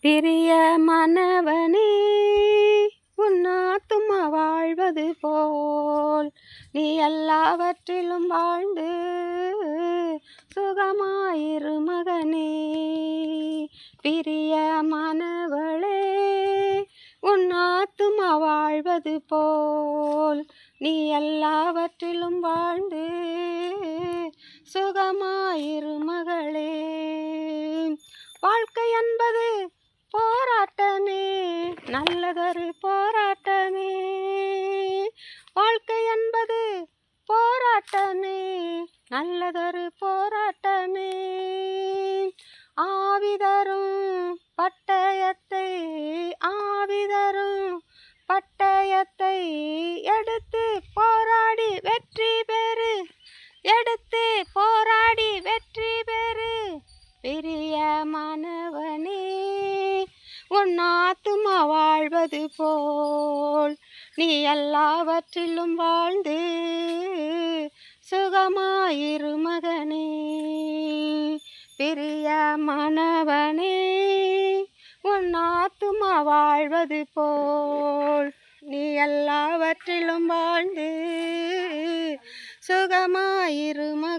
பிரிய மனவனே உன்னாத்துமா வாழ்வது போல். நீ எல்லாவற்றிலும் வாழ்ந்து சுகமாயிரு மகனே. பிரிய மனவளே உன்னாத்துமா வாழ்வது போல். நீ எல்லாவற்றிலும் வாழ்ந்து சுகமாயிரு மகளே. வாழ்க்கை என்பது நல்லதொரு போராட்டமே. வாழ்க்கை என்பது போராட்டமே. நல்லதொரு போராட்டமே. ஆவிதரும் பட்டயத்தை ஆவிதரும் பட்டயத்தை எடுத்து போராடி வெற்றி பெறு. எடுத்து ஆத்துமா வாழ்வது போல். நீ எல்லாவற்றிலும் வாழ்ந்து சுகமாயிரு மகனே. பெரிய மாணவனே உன் ஆத்துமா வாழ்வது போல். நீ எல்லாவற்றிலும் வாழ்ந்து சுகமாயிரு மகளே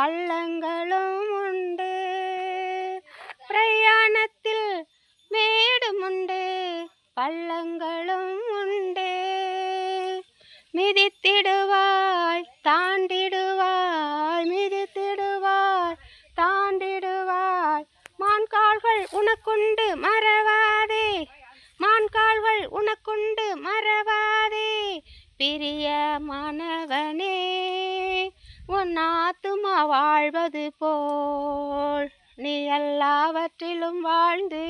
பள்ளங்களும் உண்டு. பிரயாணத்தில் மேடும் உண்டு. பள்ளங்களும் உண்டு. மிதித்திடுவாய் தாண்டிடுவாய் மிதித்திடுவாய் தாண்டிடுவாய். மான்கால்கள் உனக்குண்டு மறவாதே. மான்கால்கள் உனக்குண்டு மறவாதே. பிரிய மாணவனே உன் ஆத்துமா வாழ்வது போல். நீ எல்லாவற்றிலும் வாழ்ந்து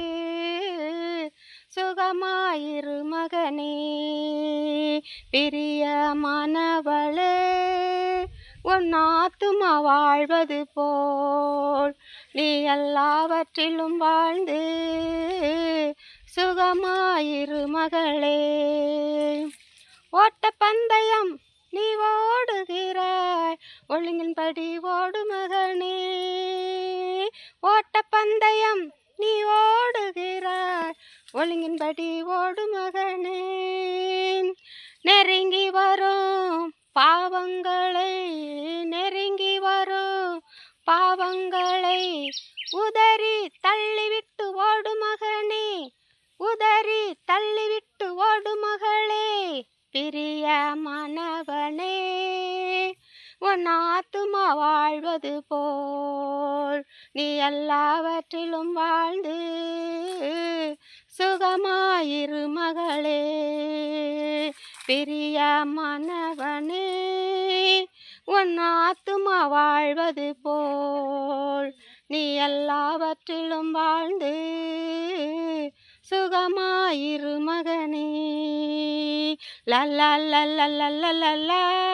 சுகமாயிரு மகனே. பிரிய மனவளே உன் ஆத்துமா வாழ்வது போல். நீ எல்லாவற்றிலும் வாழ்ந்து சுகமாயிரு மகளே. ஓட்ட பந்தயம் நீ ஓடுகிறாய் ஒழுங்கின்படி ஓடு மகனே ஓட்ட பந்தயம் நீ ஓடுகிறாய். ஒழுங்கின்படி ஓடு மகனே நெருங்கி வரும் பாவங்களை நெருங்கி வரும் பாவங்களை. உதறி தள்ளிவிட்டு ஓடு மகனே உதறி தள்ளிவிட்டு ஓடு மகளே பிரி உன் ஆத்துமா வாழ்வது போல். நீ எல்லாவற்றிலும் வாழ்ந்து சுகமாயிரு மகளே. பிரிய மனவனே உன் ஆத்துமா வாழ்வது போல். நீ எல்லாவற்றிலும் வாழ்ந்து சுகமாயிரு மகனே. லல்லா லல்லா லல்லா லல்லா